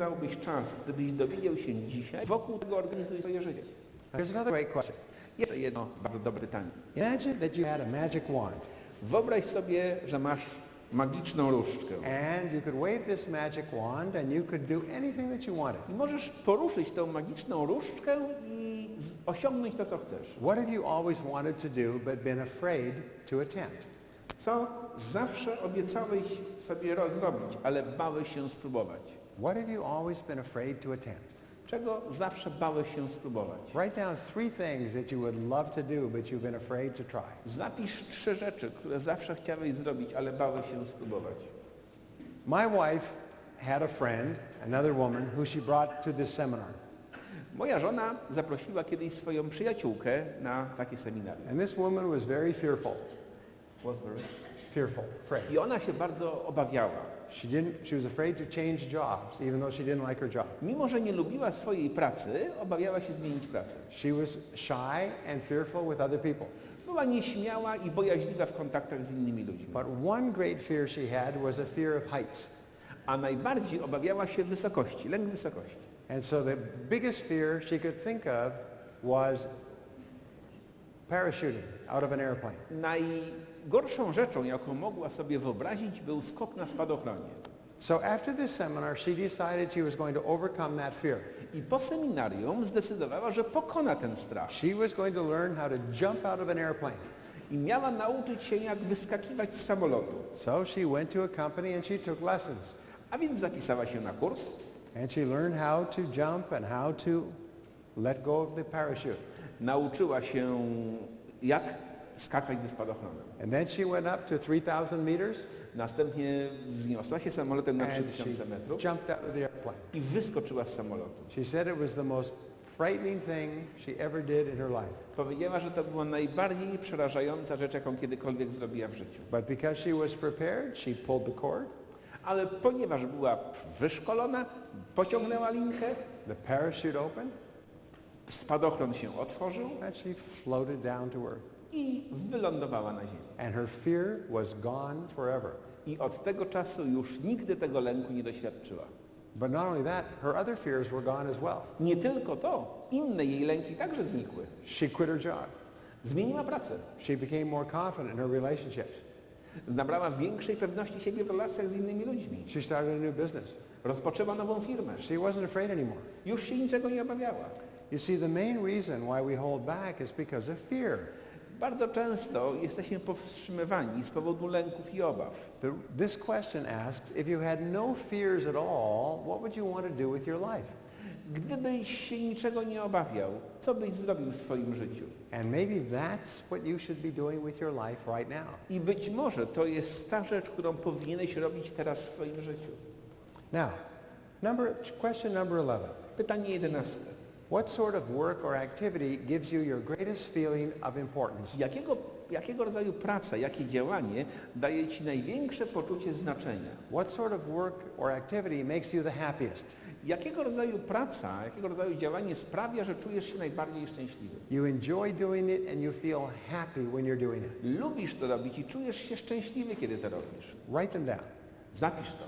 spędzałbyś czas, gdybyś dowiedział się dzisiaj, wokół tego organizujesz swoje życie? Here's another great question. Jeszcze jedno bardzo dobre pytanie. Imagine that you had a magic wand Wyobraź sobie, że masz magiczną różdżkę and you could wave this magic wand and you could do anything that you wanted. i możesz poruszyć tą magiczną różdżkę i osiągnąć to, co chcesz. What have you always wanted to do but been afraid to attempt? Co zawsze obiecałeś sobie zrobić, ale bałeś się spróbować. What have you always been afraid to attempt? Czego zawsze bałeś się spróbować? Write down three things that you would love to do but you've been afraid to try. Zapisz trzy rzeczy, które zawsze chciałeś zrobić, ale bałeś się spróbować. My wife had a friend, another woman, who she brought to this seminar. Moja żona zaprosiła kiedyś swoją przyjaciółkę na takie seminarium. And this woman was very fearful. Was very- Fearful, afraid. I ona się bardzo obawiała. She didn't she was afraid to change jobs, even though she didn't like her job. Mimo, że nie lubiła swojej pracy, obawiała się zmienić pracę. She was shy and fearful with other people. Była nieśmiała i bojaźliwa w kontaktach z innymi ludźmi. But one great fear she had was a fear of heights. A najbardziej obawiała się wysokości, lęk wysokości. And so the biggest fear she could think of was parachuting out of an airplane. Najgorszą rzeczą, jaką mogła sobie wyobrazić, był skok na spadochronie. So after this seminar, she decided she was going to overcome that fear. I po seminarium zdecydowała, że pokona ten strach. She was going to learn how to jump out of an airplane. I miała nauczyć się, jak wyskakiwać z samolotu. So she went to a company and she took lessons. A więc zapisała się na kurs And she learned how to jump and how to let go of the parachute. nauczyła się, jak skakać ze spadochronem. And then she went up to 3,000 meters Następnie wzniosła się samolotem na and she 3000 metrów jumped out of the airplane. i wyskoczyła z samolotu. She said it was the most frightening thing she ever did in her life. Powiedziała, że to była najbardziej przerażająca rzecz, jaką kiedykolwiek zrobiła w życiu. But because she was prepared, she pulled the cord, Ale ponieważ była wyszkolona, pociągnęła linkę, the parachute opened, spadochron się otworzył and she floated down to earth. I wylądowała na ziemi. And her fear was gone forever. I od tego czasu już nigdy tego lęku nie doświadczyła. But not only that, her other fears were gone as well. Nie tylko to, inne jej lęki także znikły. She quit her job. Zmieniła pracę. She became more confident in her relationships. Nabrała większej pewności siebie w relacjach z innymi ludźmi. She started a new business. Rozpoczęła nową firmę. She wasn't afraid anymore. Już się niczego nie obawiała. You see, the main reason why we hold back is because of fear. Bardzo często jesteśmy powstrzymywani z powodu lęków i obaw. The, this question asks, if you had no fears at all, what would you want to do with your life? Gdybyś się niczego nie obawiał, co byś zrobił w swoim życiu? And maybe that's what you should be doing with your life right now. I być może to jest ta rzecz, którą powinieneś robić teraz w swoim życiu. Now, number, question number 11. Pytanie jedenaste. What sort of work or activity gives you your greatest feeling of importance? Jakiego, jakiego rodzaju praca, jakie działanie daje Ci największe poczucie znaczenia? What sort of work or activity makes you the happiest? Jakiego rodzaju praca, jakiego rodzaju działanie sprawia, że czujesz się najbardziej szczęśliwy? You enjoy doing it and you feel happy when you're doing it. Lubisz to robić i czujesz się szczęśliwy, kiedy to robisz. Write them down. Zapisz to.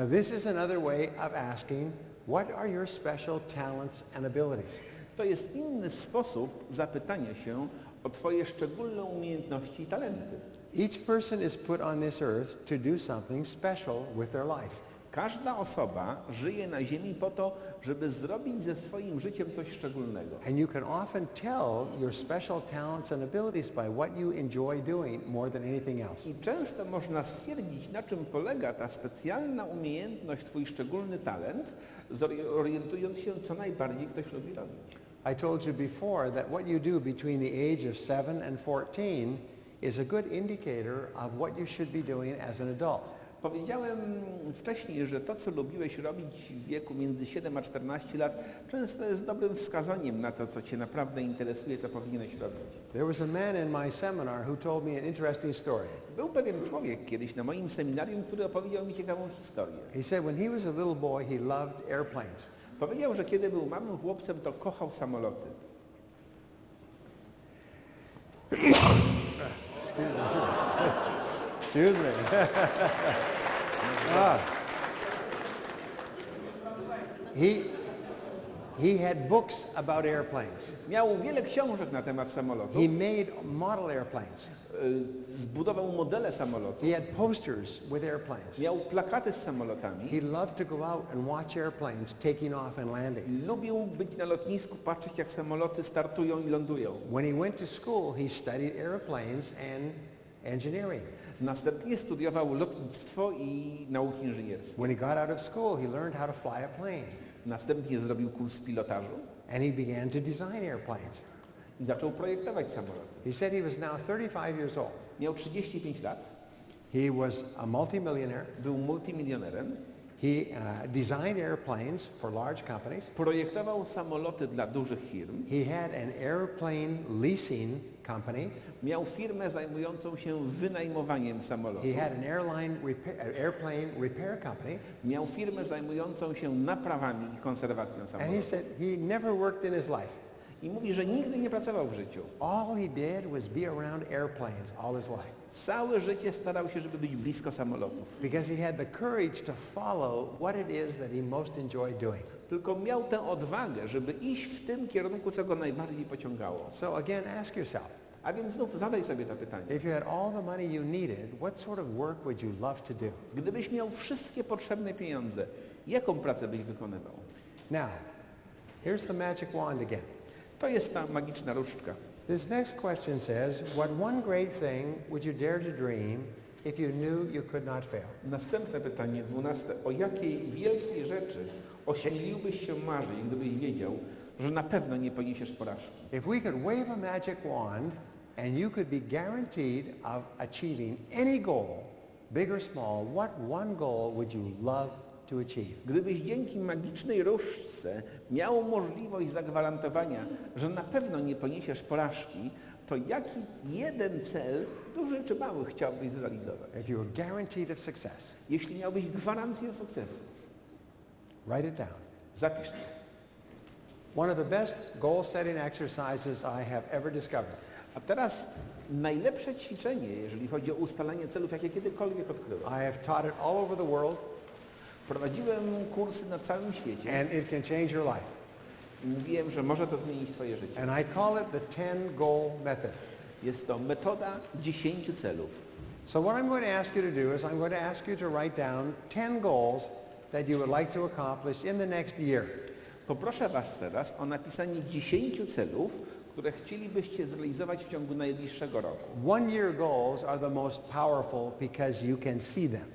Now this is another way of asking, what are your special talents and abilities? To jest inny sposób zapytania się o Twoje szczególne umiejętności i talenty. Each person is put on this earth to do something special with their life. Każda osoba żyje na ziemi po to, żeby zrobić ze swoim życiem coś szczególnego. And you can often tell your special talents and abilities by what you enjoy doing more than anything else. I często można stwierdzić, na czym polega ta specjalna umiejętność, Twój szczególny talent, zorientując się, co najbardziej ktoś lubi robić. I told you before that what you do between the age of 7 and 14 is a good indicator of what you should be doing as an adult. Powiedziałem wcześniej, że to, co lubiłeś robić w wieku między 7 a 14 lat, często jest dobrym wskazaniem na to, co Cię naprawdę interesuje, co powinieneś robić. There was a man in my seminar who told me an interesting story. Był pewien człowiek kiedyś na moim seminarium, który opowiedział mi ciekawą historię. He said when he was a little boy, he loved airplanes. Powiedział, że kiedy był małym chłopcem, to kochał samoloty. Excuse me. Excuse me. ah. He, he had books about airplanes. Miał wiele książek na temat samolotów. He made model airplanes. Zbudował modele samolotów. He had posters with airplanes. Miał plakaty z samolotami. He loved to go out and watch airplanes taking off and landing. Lubił być na lotnisku, patrzeć jak samoloty startują i lądują. When he went to school, he studied airplanes and engineering. Następnie studiował lotnictwo i nauki inżynierskie. When he got out of school, he learned how to fly a plane. Następnie zrobił kurs pilotażu And he began to design airplanes. i zaczął projektować samoloty. He said he was now 35 years old. Miał 35 lat, He was a multimillionaire. był multimilionerem, He uh, designed airplanes for large companies. projektował samoloty dla dużych firm, He had an airplane leasing company. miał firmę zajmującą się wynajmowaniem samolotów, He had an airline repair, airplane repair company. miał firmę zajmującą się naprawami i konserwacją And he samolotów. said he never worked in his life. I mówi, że nigdy nie pracował w życiu. All he did was be around airplanes all his life Całe życie starał się, żeby być blisko samolotów. because he had the courage to follow what it is that he most enjoyed doing. Tylko miał tę odwagę, żeby iść w tym kierunku, co go najbardziej pociągało. So again, ask yourself, A więc znów zadaj sobie to pytanie. if you had all the money you needed, what sort of work would you love to do? Gdybyś miał wszystkie potrzebne pieniądze, jaką pracę byś wykonywał? Now, here's the magic wand again. To jest ta magiczna różdżka. This next question says, what one great thing would you dare to dream if you knew you could not fail? Następne pytanie, dwunaste. O jakiej wielkiej rzeczy ośmieliłbyś się marzyć, gdybyś wiedział, że na pewno nie poniesiesz porażki? If we could wave a magic wand and you could be guaranteed of achieving any goal, big or small, what one goal would you love to achieve? Gdybyś dzięki magicznej różdżce miał możliwość zagwarantowania, że na pewno nie poniesiesz porażki, to jaki jeden cel, duży czy mały, chciałbyś zrealizować? If you were guaranteed of success, Jeśli miałbyś gwarancję sukcesu, write it down. zapisz to. One of the best goal-setting exercises I have ever discovered A teraz najlepsze ćwiczenie, jeżeli chodzi o ustalanie celów, jakie kiedykolwiek odkryłem. I have taught it all over the world, Prowadziłem kursy na całym świecie and it can change your life. i mówiłem, że może to zmienić Twoje życie. And I call it the 10-goal method. Jest to metoda 10 celów. So what I'm going to ask you to do is I'm going to ask you to write down 10 goals that you would like to accomplish in the next year. Poproszę Was teraz o napisanie 10 celów, które chcielibyście zrealizować w ciągu najbliższego roku. One year goals are the most powerful because you can see them.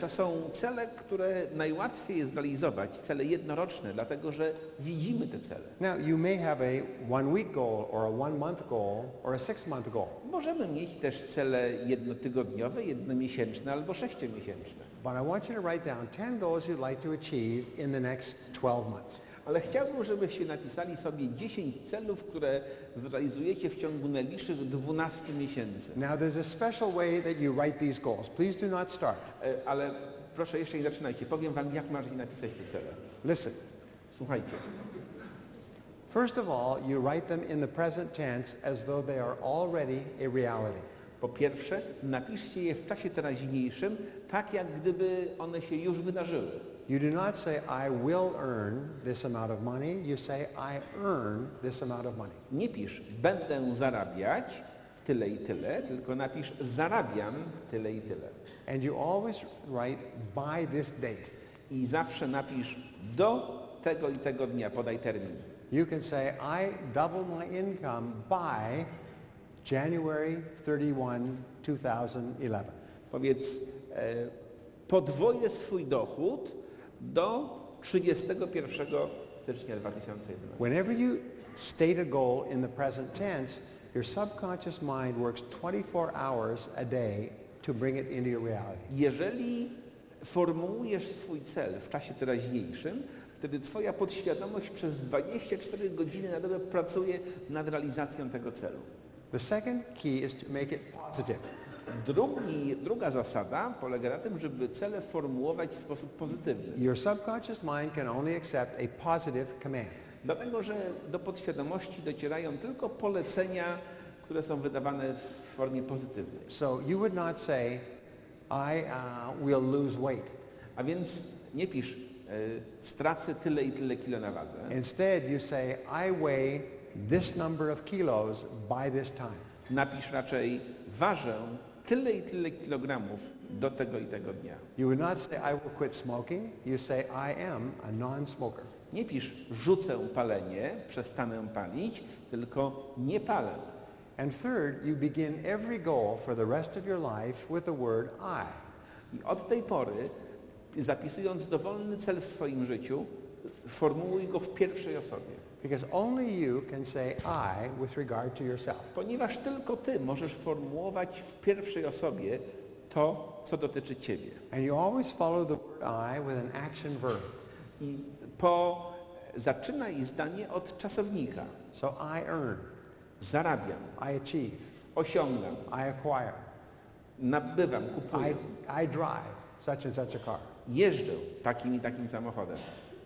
To są cele, które najłatwiej jest zrealizować, cele jednoroczne, dlatego że widzimy te cele. Now, you may have a one week goal or a one month goal or a six month goal, Możemy mieć też cele jednotygodniowe, jednomiesięczne albo sześciomiesięczne. but I want you to write down 10 goals you'd like to achieve in the next 12 months. Ale chciałbym, żebyście napisali sobie 10 celów, które zrealizujecie w ciągu najbliższych 12 miesięcy. Now, there's a special way that you write these goals. Please do not start. E, Ale proszę jeszcze nie zaczynajcie. Powiem wam, jak macie napisać te cele. Listen. Słuchajcie. First of all, you write them in the present tense as though they are already a reality. Po pierwsze, napiszcie je w czasie teraźniejszym, tak jak gdyby one się już wydarzyły. You do not say, I will earn this amount of money. You say, I earn this amount of money. Nie pisz, będę zarabiać tyle i tyle, tylko napisz, zarabiam tyle i tyle. And you always write by this date. I zawsze napisz do tego i tego dnia, podaj termin. You can say, I double my income by January 31, 2011. Powiedz, e, podwoję swój dochód do 31 stycznia 2011. Whenever you state a goal in the present tense, your subconscious mind works 24 hours a day to bring it into your reality. Jeżeli formułujesz swój cel w czasie teraźniejszym, wtedy Twoja podświadomość przez 24 godziny na dobę pracuje nad realizacją tego celu. The second key is to make it positive. Drugi, druga zasada polega na tym, żeby cele formułować w sposób pozytywny. Your subconscious mind can only accept a positive command. Dlatego, że do podświadomości docierają tylko polecenia, które są wydawane w formie pozytywnej. So you would not say, I uh, will lose weight. A więc nie pisz, stracę tyle i tyle kilo na wadze. Instead, you say, I weigh this number of kilos by this time. Napisz raczej ważę tyle i tyle kilogramów do tego i tego dnia. You would not say, I will quit smoking. You say, I am a non-smoker. Nie pisz rzucę palenie, przestanę palić, tylko nie palę. And third, you begin every goal for the rest of your life with the word I. I od tej pory, zapisując dowolny cel w swoim życiu, formułuj go w pierwszej osobie. Because only you can say I with regard to yourself. Ponieważ tylko ty możesz formułować w pierwszej osobie to, co dotyczy ciebie. And you always follow the word I with an action verb. I po zaczynaj zdanie od czasownika. So I earn, Zarabiam, I achieve, osiągam, I acquire, nabywam, I, kupuję, I drive such and such a car. Jeżdżę takim i takim samochodem,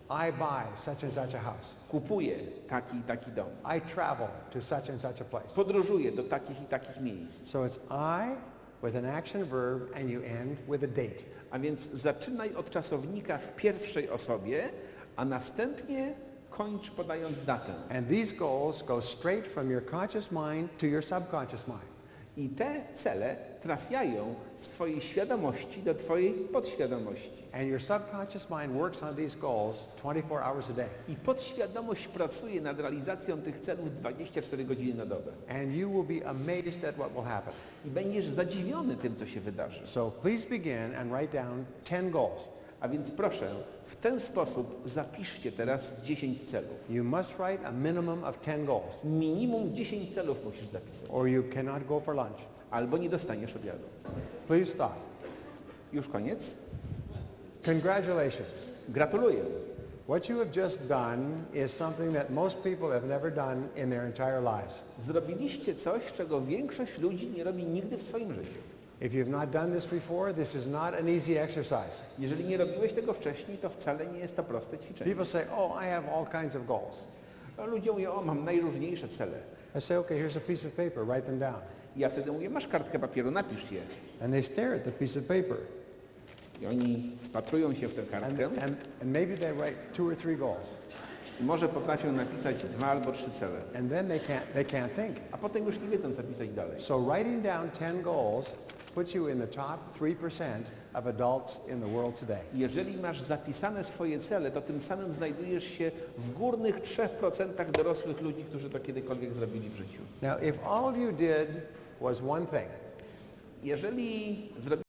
I buy such and such a house. kupuję taki i taki dom, I travel to such and such a place. podróżuję do takich i takich miejsc. So it's I with an action verb and you end with a date. A więc zaczynaj od czasownika w pierwszej osobie, a następnie kończ podając datę. And these goals go straight from your conscious mind to your subconscious mind. I te cele trafiają z Twojej świadomości do Twojej podświadomości. And your subconscious mind works on these goals 24 hours a day. I podświadomość pracuje nad realizacją tych celów 24 godziny na dobę. And you will be amazed at what will happen. I będziesz zadziwiony tym, co się wydarzy. So please begin and write down 10 goals. A więc proszę, w ten sposób zapiszcie teraz 10 celów. You must write a minimum of 10 goals Minimum 10 celów musisz zapisać. or you cannot go for lunch. Albo nie dostaniesz obiadu. Please stop. Już koniec? Congratulations. Gratuluję. What you have just done is something that most people have never done in their entire lives. Zrobiliście coś, czego większość ludzi nie robi nigdy w swoim życiu. If you've not done this before, this is not an easy exercise. Jeżeli nie robiłeś tego wcześniej, to wcale nie jest to proste ćwiczenie. People say, oh, I have all kinds of goals. A ludzie mówią, o mam najróżniejsze cele. I say, okay, here's a piece of paper, write them down. I ja wtedy mówię, masz kartkę papieru, napisz je. And they stare at the piece of paper. I oni wpatrują się w tę And, kartkę and, and maybe they write two or three goals. i może potrafią napisać dwa albo trzy cele. And then they can't, they can't think. A potem już nie wiedzą, co pisać dalej. So writing down 10 goals puts you in the top 3% of adults in the world today. Jeżeli masz zapisane swoje cele, to tym samym znajdujesz się w górnych 3% dorosłych ludzi, którzy to kiedykolwiek zrobili w życiu. Now, if all you did was one thing, Jeżeli zrobiłeś